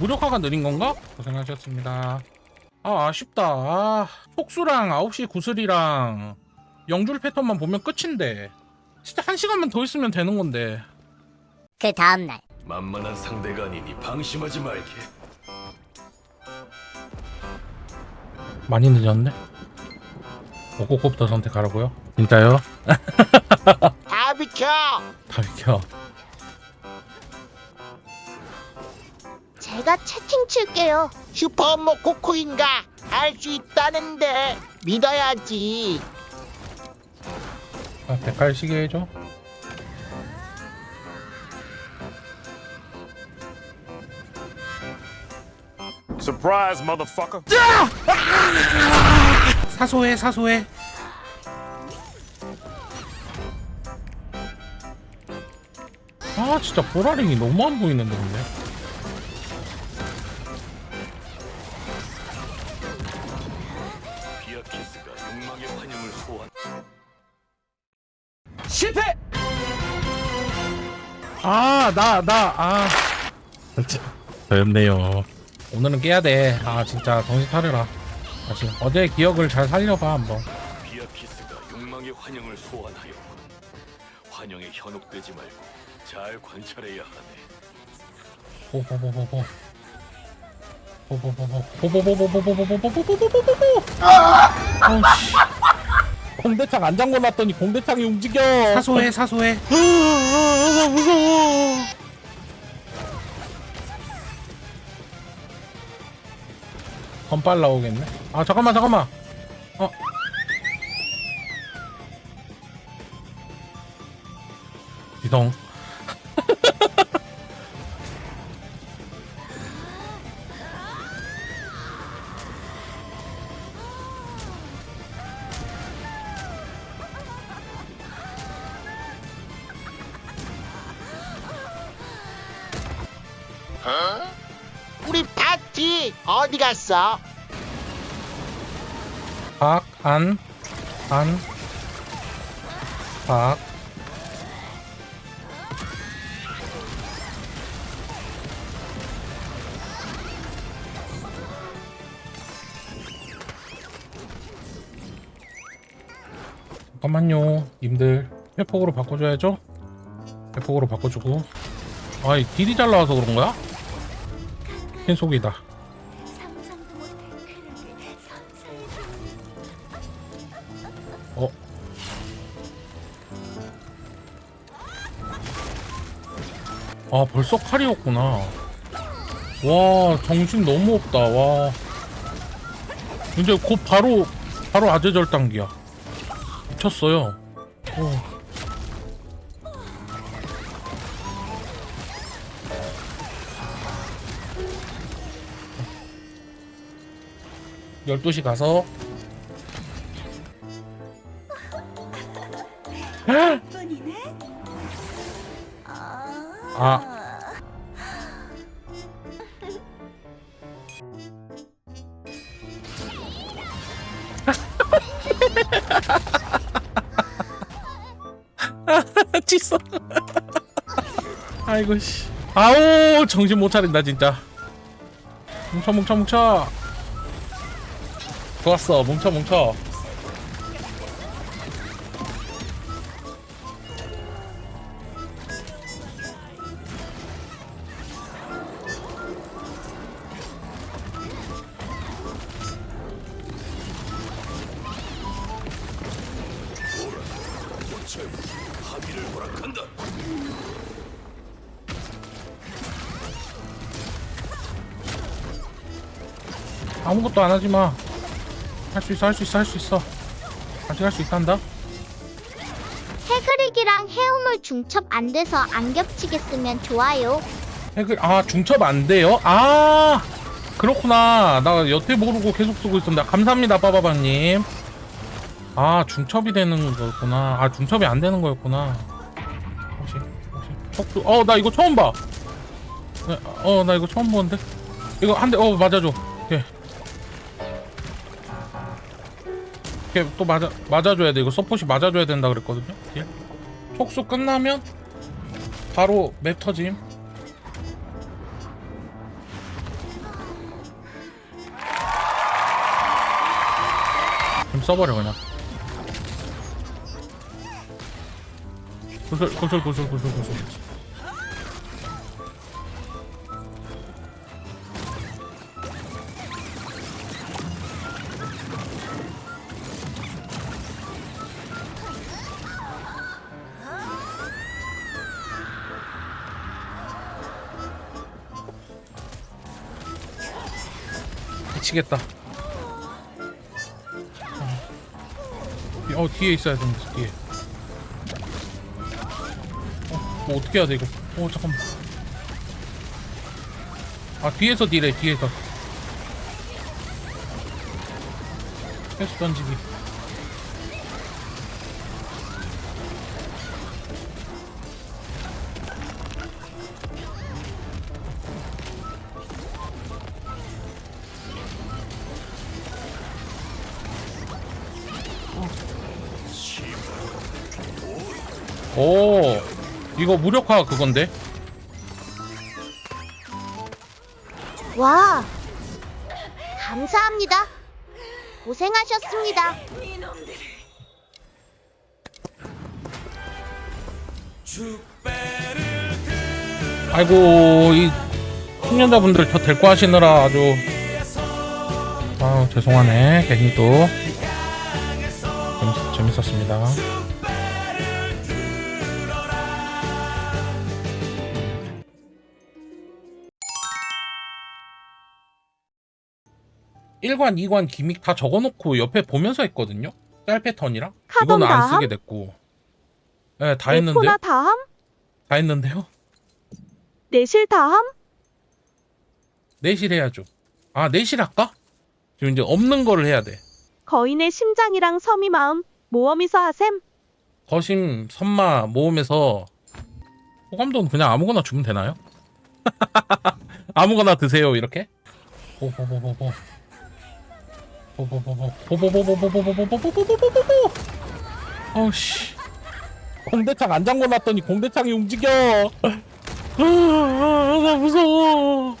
무력화가 느린 건가? 고생하셨습니다. 아 아쉽다. 아, 폭수랑 9시 구슬이랑 영줄 패턴만 보면 끝인데. 진짜 한 시간만 더 있으면 되는 건데. 그 다음 날 만만한 상대가 아니니 방심하지 말게. 많이 늦었네. 오곡곡부터 선택하라고요? 진짜요? 다 비켜! 다 비켜. 제가 채팅 칠게요. 슈퍼모 코코인가? 할수 있다는데 믿어야지. 아, 백할 시계 해줘. Surprise, motherfucker. 사소해 사소해. 아 진짜 보라링이 너무 안 보이는데 근데. 아, 나, 나, 아. 진짜. 저였네요. 오늘은 깨야 돼. 아, 진짜 정신 차려라. 다시. 어제 기억을 잘 살려봐, 한번. 비아키스가 욕망의 환영을 소환하여 환영에 현혹되지 말고 잘 관찰해야 하네. 보보보보보. 보보보보. 보보보보보보보보보보보보보보보. 아우씨. 공대창 안 잠궈 놨더니 공대창이 움직여. 사소해, 사소해. 아, 무서워. 건빨 나오겠네. 아 잠깐만 잠깐만. 어. 이동. 우리 파티 어디 갔어? 박, 안, 안, 박. 잠깐만요, 님들. 회폭으로 바꿔줘야죠? 회폭으로 바꿔주고. 아이, 딜이 잘 나와서 그런 거야? 흰속이다. 어? 아 벌써 칼이었구나. 와 정신 너무 없다. 와. 이제 곧 바로 바로 아재절 단기야. 미쳤어요. 오. 12시 가서. 뿐이네. 아. 찢어. 아이고 씨. 아우 정신 못 차린다 진짜. 뭉쳐 뭉쳐 뭉쳐. 좋았어 뭉쳐 뭉쳐. 아무것도 안 하지 마. 할 수 있어, 할 수 있어, 할 수 있어. 아직 할 수 있단다. 해그릭이랑 해우물 중첩 안 돼서 안 겹치게 쓰면 좋아요. 핵을 아 중첩 안 돼요? 아 그렇구나. 나 여태 모르고 계속 쓰고 있었는데 감사합니다, 빠바바님. 아 중첩이 되는 거였구나. 아 중첩이 안 되는 거였구나. 혹시 혹시 척수? 어나 이거 처음 봐. 어나 이거 처음 보는데. 이거 한 대 어 맞아줘. 오케이. 이렇게 또 맞아 맞아줘야 돼. 이거 서폿이 맞아줘야 된다 그랬거든요. 딜. 촉수 끝나면 바로 맵 터짐. 좀 써버려 그냥. 구슬 구슬 구슬 구슬 구슬. 미치겠다. 어 뒤에 있어야 되는데 뒤에. 어, 뭐 어떻게 해야 돼 이거? 어 잠깐만. 아 뒤에서 딜해 뒤에서. 계속 던지기 오 이거 무력화 그건데 와, 감사합니다. 고생하셨습니다. 아이고 이 숙련자분들 저 데리고 하시느라 아주 아 죄송하네 괜히 또 재밌, 재밌었습니다 일관이관 기믹 다 적어놓고 옆에 보면서 했거든요 짤 패턴이랑 이거는 안 쓰게 됐고 네, 다 했는데요 에코나 다함? 다 했는데요 내실 다함? 내실 해야죠. 아, 내실 할까? 지금 이제 없는 거를 해야 돼. 거인의 심장이랑 섬이 마음 모험이서 하셈? 거심, 선마 모음에서 호감도는 그냥 아무거나 주면 되나요? 아무거나 드세요, 이렇게? 보보보보보. 보보보보. 보보보보보보보보보보보보보보보. 어우씨. 공대창 안 잠궈 놨더니 공대창이 움직여. 아, 나 무서워.